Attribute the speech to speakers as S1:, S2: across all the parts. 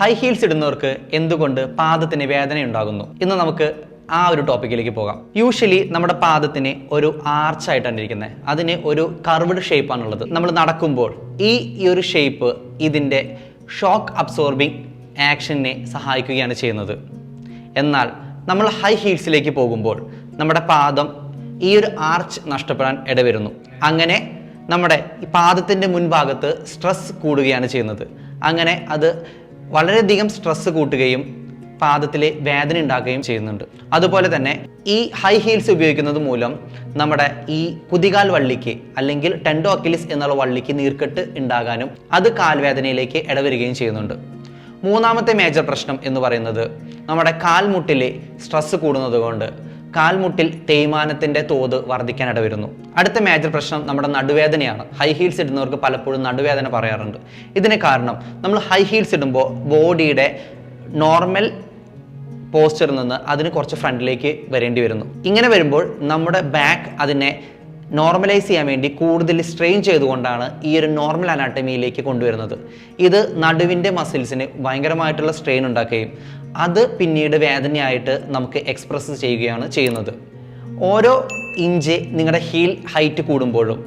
S1: High heels ഇടുന്നവർക്ക് എന്തുകൊണ്ട് പാദത്തിന് വേദന ഉണ്ടാകുന്നു ഇന്ന് നമുക്ക് ആ ഒരു ടോപ്പിക്കിലേക്ക് പോകാം. യൂഷ്വലി നമ്മുടെ പാദത്തിന് ഒരു ആർച്ചായിട്ടാണ് ഇരിക്കുന്നത് അതിന് ഒരു കർവ്ഡ് ഷേപ്പാണുള്ളത് നമ്മൾ നടക്കുമ്പോൾ ഈ ഈ ഒരു ഷേപ്പ് ഇതിന്റെ ഷോക്ക് അബ്സോർബിംഗ് ആക്ഷനെ സഹായിക്കുകയാണ് ചെയ്യുന്നത്. എന്നാൽ നമ്മൾ ഹൈ ഹീൽസിലേക്ക് പോകുമ്പോൾ നമ്മുടെ പാദം ഈ ഒരു ആർച്ച് നഷ്ടപ്പെടാൻ ഇടവരുന്നു. അങ്ങനെ നമ്മുടെ പാദത്തിന്റെ മുൻഭാഗത്ത് സ്ട്രെസ് കൂടുകയാണ് ചെയ്യുന്നത്. അങ്ങനെ അത് വളരെയധികം സ്ട്രെസ് കൂട്ടുകയും പാദത്തിലെ വേദന ഉണ്ടാക്കുകയും ചെയ്യുന്നുണ്ട്. അതുപോലെ തന്നെ ഈ ഹൈ ഹീൽസ് ഉപയോഗിക്കുന്നത് മൂലം നമ്മുടെ ഈ കുതികാൽ വള്ളിക്ക് അല്ലെങ്കിൽ ടെൻഡോ അക്കിലിസ് എന്നുള്ള വള്ളിക്ക് നീർക്കെട്ട് ഉണ്ടാകാനും അത് കാൽവേദനയിലേക്ക് ഇടവരികയും ചെയ്യുന്നുണ്ട്. മൂന്നാമത്തെ മേജർ പ്രശ്നം എന്ന് പറയുന്നത് നമ്മുടെ കാൽമുട്ടിലെ സ്ട്രെസ് കൂടുന്നത് കൊണ്ട് കാൽമുട്ടിൽ തേയ്മാനത്തിന്റെ തോത് വർദ്ധിക്കാൻ ഇടവരുന്നു അടുത്ത മേജർ പ്രശ്നം നമ്മുടെ നടുവേദനയാണ്. ഹൈ ഹീൽസ് ഇടുന്നവർക്ക് പലപ്പോഴും നടുവേദന പറയാറുണ്ട്. ഇതിന് കാരണം നമ്മൾ ഹൈ ഹീൽസ് ഇടുമ്പോൾ ബോഡിയുടെ നോർമൽ പോസ്റ്ററിൽ നിന്ന് അതിന് കുറച്ച് ഫ്രണ്ടിലേക്ക് വരേണ്ടി വരുന്നു. ഇങ്ങനെ വരുമ്പോൾ നമ്മുടെ ബാക്ക് അതിനെ നോർമലൈസ് ചെയ്യാൻ വേണ്ടി കൂടുതൽ സ്ട്രെയിൻ ചെയ്തുകൊണ്ടാണ് ഈ ഒരു നോർമൽ അനാട്ടമിയിലേക്ക് കൊണ്ടുവരുന്നത്. ഇത് നടുവിന്റെ മസിൽസിന് ഭയങ്കരമായിട്ടുള്ള സ്ട്രെയിൻ ഉണ്ടാക്കുകയും അത് പിന്നീട് വേദനയായിട്ട് നമുക്ക് എക്സ്പ്രസ് ചെയ്യുകയാണ് ചെയ്യുന്നത്. ഓരോ ഇഞ്ച് നിങ്ങളുടെ ഹീൽ ഹൈറ്റ് കൂടുമ്പോഴും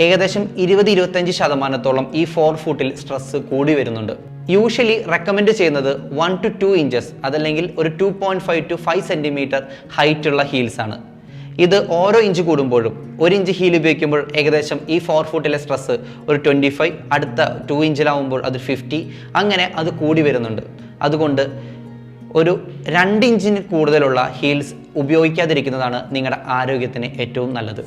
S1: ഏകദേശം ഇരുപത് ഇരുപത്തഞ്ച് ശതമാനത്തോളം ഈ ഫോർ ഫുട്ടിൽ സ്ട്രെസ് കൂടി വരുന്നുണ്ട്. യൂഷ്വലി റെക്കമെൻഡ് ചെയ്യുന്നത് വൺ ടു ടു ഇഞ്ചസ് അതല്ലെങ്കിൽ ഒരു two point five to five centimetre height ഉള്ള ഹീൽസ് ആണ്. ഇത് ഓരോ ഇഞ്ച് കൂടുമ്പോഴും ഒരു ഇഞ്ച് ഹീൽ ഉപയോഗിക്കുമ്പോൾ ഏകദേശം ഈ ഫോർ ഫുട്ടിലെ സ്ട്രെസ് ഒരു ട്വന്റി ഫൈവ് അടുത്ത ടു ഇഞ്ചിലാവുമ്പോൾ അത് ഫിഫ്റ്റി അങ്ങനെ അത് കൂടി വരുന്നുണ്ട്. അതുകൊണ്ട് ഒരു രണ്ട് ഇഞ്ചിന് കൂടുതലുള്ള ഹീൽസ് ഉപയോഗിക്കാതിരിക്കുന്നതാണ് നിങ്ങളുടെ ആരോഗ്യത്തിന് ഏറ്റവും നല്ലത്.